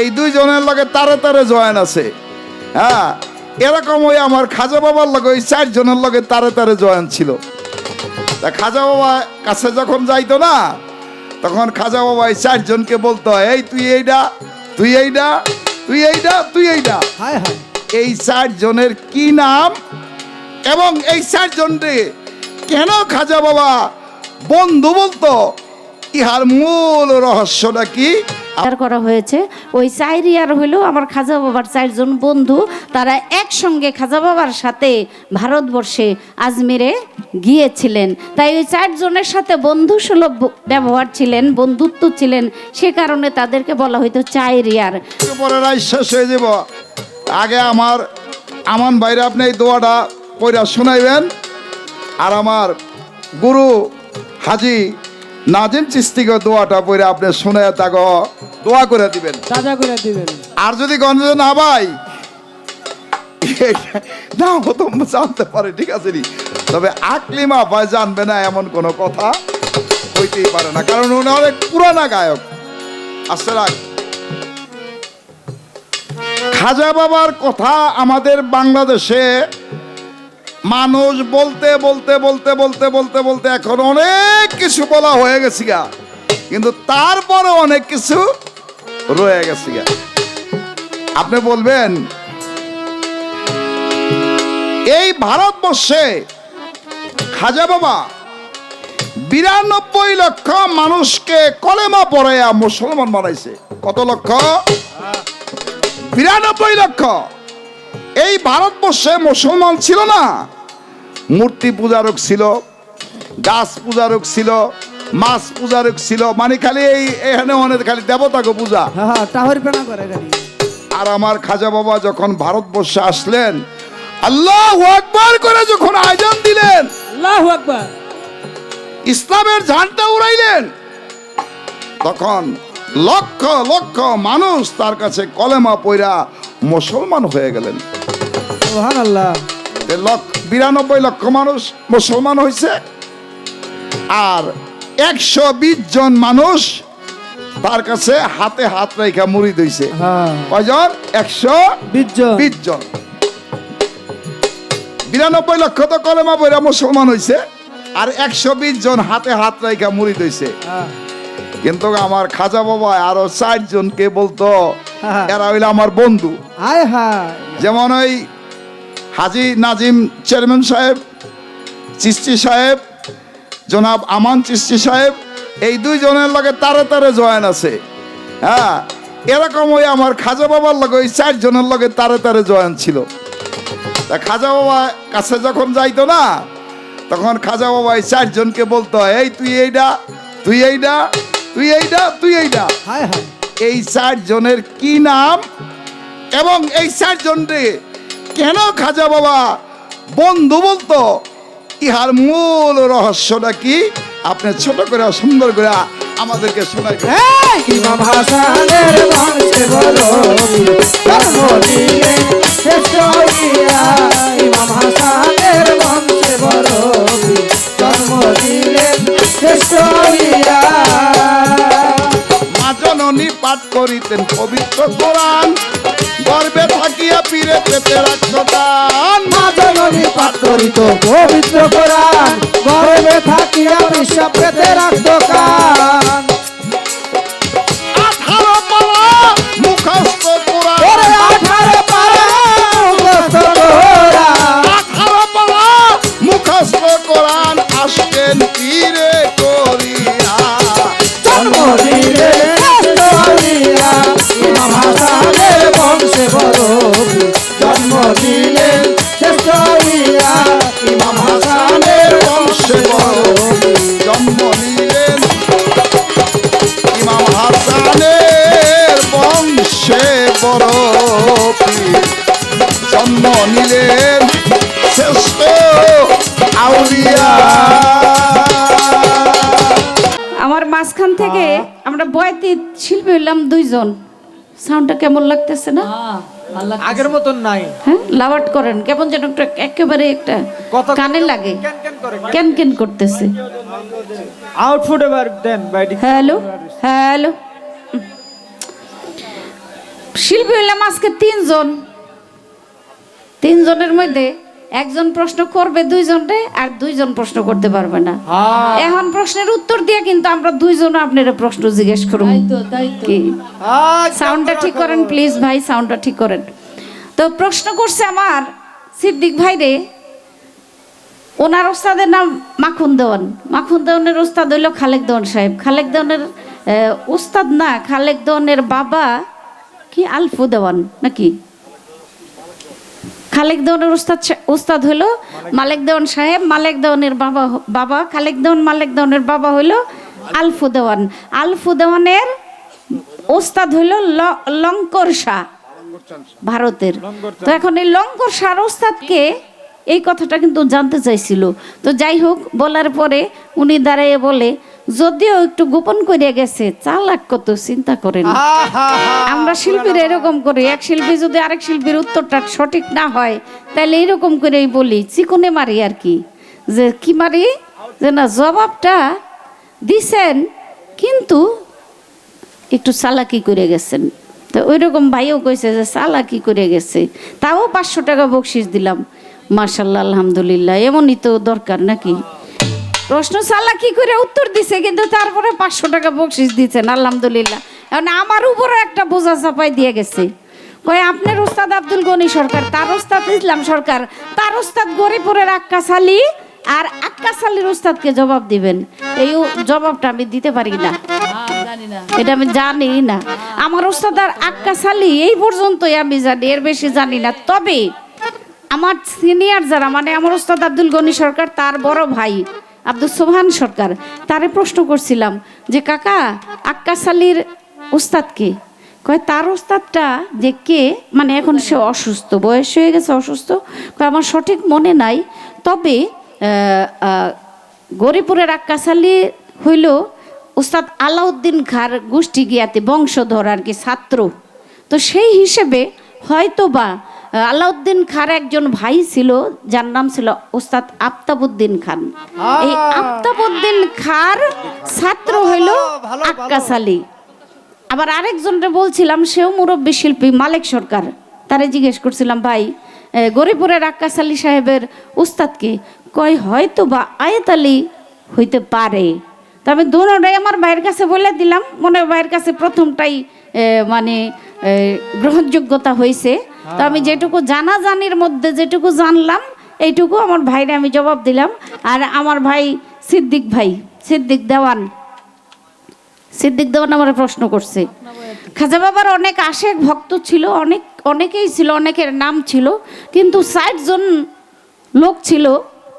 এই দুইজনের লগে তারে তারে জয়েন আছে। হ্যাঁ এরকম ওই আমার খাজা বাবার লগে ওই চারজনের লগে তারে তারে জয়েন ছিল। তা খাজা বাবা কাছে যখন যাইতো না তখন খাজা বাবা এই চারজনকে বলতো এই তুই এইডা তুই এইডা তুই এইডা তুই এইডা। হায় হায়। এই চারজনের কি নাম এবং এই চারজনকে কেন খাজা বাবা বন্ধু বলতো? ইহার মূল রহস্যটা কি? আর করা হয়েছে। ওই চাইরিয়ার হইল আমার খাজা বাবার চারজন বন্ধু। তারা একসঙ্গে খাজা বাবার সাথে ভারতবর্ষে আজমিরে গিয়েছিলেন। তাই ওই চারজনের সাথে বন্ধু সুলভ ব্যবহার ছিলেন, বন্ধুত্ব ছিলেন। সে কারণে তাদেরকে বলা হইতো চাইরিয়ার পরে শেষ হয়ে যাব। আগে আমার আমান ভাইরে আপনি এই দোয়াটা কইরা শোনাইবেন। আর আমার গুরু হাজি নাজিম চিস্তিকে দোয়াটা পড়ে আপনি শুনে তাকে দোয়া করে দিবেন। তাজা করে দিবেন। আর যদি গঞ্জ না ভাই না হতো জানতে পারে ঠিক আছে নি? তবে আকলিমা ভাই জানবে না এমন কোনো কথা হইতেই পারে না কারণ উনি অনেক পুরানা গায়ক। আসতে রাখ। খাজা বাবার কথা আমাদের বাংলাদেশে মানুষ বলতে বলতে বলতে বলতে বলতে বলতে এখন অনেক কিছু বলা হয়ে গেছে গা। কিন্তু তারপরে অনেক কিছু রয়ে গেছি গা। আপনি বলবেন এই ভারতবর্ষে খাজা বাবা বিরানব্বই লক্ষ মানুষকে কলেমা পড়াইয়া মুসলমান বানাইছে। কত লক্ষ? বিরানব্বই লক্ষ। এই ভারতবর্ষে মুসলমান ছিল না। মূর্তি পূজারক ছিল গাছ পূজারক ছিল মাছ পূজারক ছিল মানে খালি এই এখানে অনেক খালি দেবতাকে পূজা। হ্যাঁ হ্যাঁ আর আমার খাজা বাবা যখন ভারতবর্ষে আসলেন আল্লাহ আকবার করে যখন আয়োজন দিলেন আল্লাহু আকবার। ইসলামের ঝান্ডা উড়াইলেন তখন লক্ষ লক্ষ মানুষ তার কাছে কলেমা পইরা মুসলমান হয়ে গেলেন। বিরানব্বই লক্ষ মানুষ মুসলমান হয়েছে আর একশো বিশ জন মানুষ তার কাছে হাতে হাত রেখা মুড়ি দিয়েছে হ্যাঁ। কয়জন? একশো বিশ জন। বিরানব্বই লক্ষ তো কলেমা বইরা মুসলমান হয়েছে আর একশো বিশ জন হাতে হাত রেখা মুড়ি দিয়েছে হ্যাঁ। কিন্তু আমার খাজা বাবা আরও চারজনকে বলতো হ্যাঁ। এরা হইল আমার বন্ধু। যেমন ওই হাজি নাজিম চেয়ারম্যান সাহেব চিস্তি সাহেব জনাব আমান চিস্তি সাহেব এই দুইজনের লগে তারে তারে জয়েন আছে। হ্যাঁ এরকম ওই আমার খাজা বাবার লগে ওই চারজনের লগে তারে তারে জয়েন ছিল। তা খাজা বাবা কাছে যখন যাইতো না তখন খাজা বাবা এই চারজনকে বলতো এই তুই এইডা তুই এইডা তুই এইডা তুই এইডা। হায় হায়। এই চারজনের কি নাম? এবং এই চারজনকে কেন খাজা বাবা? বন্ধু বলতো ইহার মূল রহস্যটা কি? আপনি ছোট করে সুন্দর করে আমাদেরকে শোনাই এই! ইমাম হাসানের বংশে বলো জন্ম দিলে শ্রেষ্ঠ হইয়া ইমাম হাসানের বংশে বলো জন্ম দিলে শ্রেষ্ঠ হইয়া মা জননী পাঠ করিতেন পবিত্র কোরআন। গর্বে থাকিয়া পীরে পেতে রাখছো দান মা জননী পাঠ করিত পবিত্র কোরআন, গর্বে থাকিয়া বিশ্ব পেতে রাখত কান। আমরা বয়াতি শিল্পী হইলাম দুইজন। সাউন্ডটা কেমন লাগতেছে না? আগের মতন নাই। হ্যাঁ লাভাট করেন। কেমন যেন একটা একেবারে একটা কানে লাগে। কেন কেন করে? কেন কেন করতেছে? আউটফুট এবার দেন হ্যালো হ্যালো শিল্পী হইলাম আজকে তিনজন। তিনজনের মধ্যে একজন প্রশ্ন করবে দুইজনরে আর দুইজন প্রশ্ন করতে পারবে না। হ্যাঁ। এখন প্রশ্নের উত্তর দিয়ে কিন্তু আমরা দুইজন আপনার প্রশ্ন জিজ্ঞেস করব তাই তো তাই তো। কি? আচ্ছা, সাউন্ডটা ঠিক করেন প্লিজ ভাই সাউন্ডটা ঠিক করেন। তো প্রশ্ন করছে আমার সিদ্দিক ভাই রে ওনার ওস্তাদের নাম মাখন দেওয়ান মাখন দেওয়ানের ওস্তাদ হইল খালেক দেওয়ান সাহেব। খালেক দেওয়ানের আহ, ওস্তাদ না খালেক দেওয়ানের বাবা কি আলফু দেওয়ান নাকি? খালেক দেওয়ানের ওস্তাদ সা- ওস্তাদ হইল মালেক দেওয়ান সাহেব মালেক দেওয়ানের বাবা বাবা খালেক দেওয়ান মালেক দেওয়ানের বাবা হইল আলফু দেওয়ান। আলফু দেওয়ানের ওস্তাদ হইল লঙ্কর শাহ ভারতের। তো এখন এই লঙ্কর শাহ ওস্তাদকে এই কথাটা কিন্তু জানতে চাইছিল। তো যাই হোক বলার পরে উনি দাঁড়াইয়ে বলে যদিও একটু গোপন করে গেছে চালাক কত চিন্তা করেন। আমরা শিল্পীরা এরকম করি এক শিল্পী যদি আরেক শিল্পীর উত্তরটা সঠিক না হয় তাহলে এরকম করেই বলি চিকনে মারি আর কি। যে কি মারি? যে না জবাবটা দিছেন কিন্তু একটু চালাকি করে গেছেন। তো ওই রকম ভাইও কইছে যে চালাকি করে গেছে। তাও পাঁচশো টাকা বকশিস দিলাম। মার্শাল্লাহ আলহামদুলিল্লাহ এমনই তো দরকার নাকি? প্রশ্ন সাল্লা কি করে উত্তর দিছে? কিন্তু তারপরে পাঁচশো টাকা বকশিস দিচ্ছেন আলহামদুলিল্লাহ। এখন আমার উপরও একটা বোঝা চাপাই দিয়ে গেছে। কয়, আপনার ওস্তাদ আব্দুল গনি সরকার, তার ওস্তাদ ইসলাম সরকার, তার ওস্তাদ গরিপুরের আক্কাস আলী আর আক্কাস আলীর ওস্তাদকে জবাব দিবেন। এই জবাবটা আমি দিতে পারি না। এটা আমি জানি না। আমার ওস্তাদ আর আক্কাস আলী এই পর্যন্তই আমি জানি, এর বেশি জানি না। তবে আমার সিনিয়র যারা মানে আমার ওস্তাদ আব্দুল গনি সরকার, তার বড় ভাই আব্দুল সোহান সরকার, তারে প্রশ্ন করছিলাম যে, কাকা আক্কাস আলীর ওস্তাদ কে? কয়, তার ওস্তাদটা যে কে মানে এখন সে অসুস্থ, বয়স হয়ে গেছে অসুস্থ, কয়, আমার সঠিক মনে নাই, তবে গরিপুরের আক্কাস আলী হইল উস্তাদ আলাউদ্দিন খার গোষ্ঠী গিয়াতে বংশধর আর কি ছাত্র। তো সেই হিসেবে হয়তো বা আলাউদ্দিন খার একজন ভাই ছিল যার নাম ছিল ওস্তাদ আফতাবুদ্দিন খান। এই আফতাবুদ্দিন খার ছাত্র হইল আক্কাস আলী। আবার আরেকজনকে বলছিলাম সেও মুরব্বী শিল্পী মালিক সরকার। তারে জিজ্ঞেস করছিলাম ভাই গরিপুরের আক্কাস আলী সাহেবের উস্তাদকে কয় হয়তো বা আয়েত আলী হইতে পারে? তো আমি দুটাই আমার ভাইয়ের কাছে বলে দিলাম মনে হয় ভাইয়ের কাছে প্রথমটাই মানে গ্রহণযোগ্যতা হয়েছে তো আমি যেটুকু জানা জানির মধ্যে যেটুকু জানলাম, এইটুকু আমার ভাইরে আমি জবাব দিলাম। আর আমার ভাই সিদ্দিক ভাই, সিদ্দিক দেওয়ান। সিদ্দিক দেওয়ান আমার প্রশ্ন করছে। খাজা বাবার অনেক আশেক ভক্ত ছিল, অনেক, অনেকেই ছিল, অনেকের নাম ছিল, কিন্তু ষাট জন লোক ছিল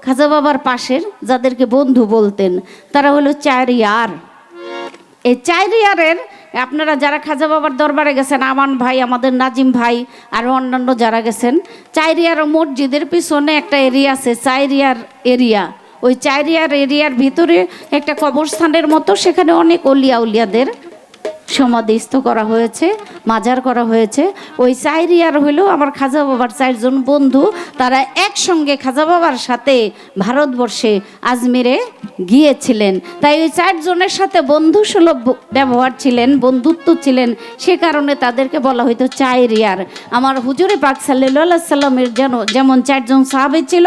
খাজা বাবার পাশের, যাদেরকে বন্ধু বলতেন। তারা হলো চার এই চার ইয়ারের আপনারা যারা খাজা বাবার দরবারে গেছেন, আমান ভাই, আমাদের নাজিম ভাই, আর অন্যান্য যারা গেছেন, চাইরিয়ার মসজিদের পিছনে একটা এরিয়া আছে, চাইরিয়ার এরিয়া। ওই চাইরিয়ার এরিয়ার ভিতরে একটা কবরস্থানের মতো, সেখানে অনেক অলিয়া উলিয়াদের সমাধিস্থ করা হয়েছে, মাজার করা হয়েছে। ওই চাইরিয়ার হইল আমার খাজা বাবার চারজন বন্ধু, তারা একসঙ্গে খাজা বাবার সাথে ভারতবর্ষে আজমিরে গিয়েছিলেন। তাই ওই চারজনের সাথে বন্ধু সুলভ ব্যবহার ছিলেন, বন্ধুত্ব ছিলেন। সে কারণে তাদেরকে বলা হইতো চাইরিয়ার আমার হুজুরে পাক সাল্লাহ সাল্লামের যেন যেমন চারজন সাহাবে ছিল,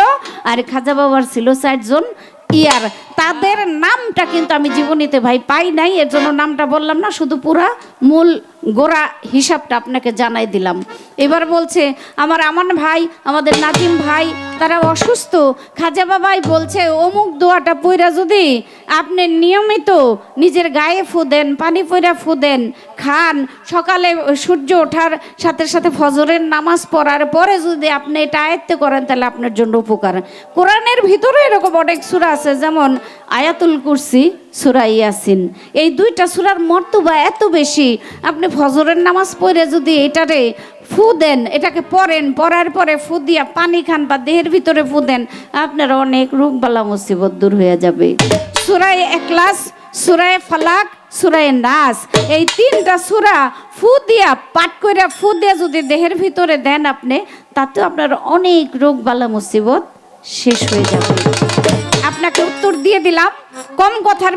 আর খাজা বাবার ছিল চারজন ইয়ার। তাদের নামটা কিন্তু আমি জীবনীতে ভাই পাই নাই, এর জন্য নামটা বললাম না, শুধু পুরা মূল গোড়া হিসাবটা আপনাকে জানাই দিলাম। এবার বলছে, আমার আমান ভাই, আমাদের নাজিম ভাই, তারা অসুস্থ। খাজা বাবাই বলছে, অমুক দোয়াটা পইরা যদি আপনি নিয়মিত নিজের গায়ে ফু দেন, পানি পইরা ফু দেন, খান, সকালে সূর্য ওঠার সাথে সাথে ফজরের নামাজ পড়ার পরে যদি আপনি এটা আয়ত্ত করেন, তাহলে আপনার জন্য উপকার। কোরআনের ভিতরে এরকম অনেক সুরা আছে, যেমন আয়াতুল কুরসি সুরা ইয়াসিন। এই দুইটা সুরার মর্তবা এত বেশি, আপনি ফজরের নামাজ পড়ে যদি এটারে ফু দেন, এটাকে পড়েন, পড়ার পরে ফু দিয়া পানি খান বা দেহের ভিতরে ফু দেন, আপনার অনেক রোগ বালা মুসিবত দূর হয়ে যাবে। সুরায় একলাস সুরায় ফালাক, সুরায় নাস, এই তিনটা সুরা ফু দিয়া, পাঠ করে ফু দিয়া যদি দেহের ভিতরে দেন আপনি তাতে আপনার অনেক রোগ বালা মুসিবত শেষ হয়ে যাবে। আপনাকে উত্তর দিয়ে দিলাম, কম কথার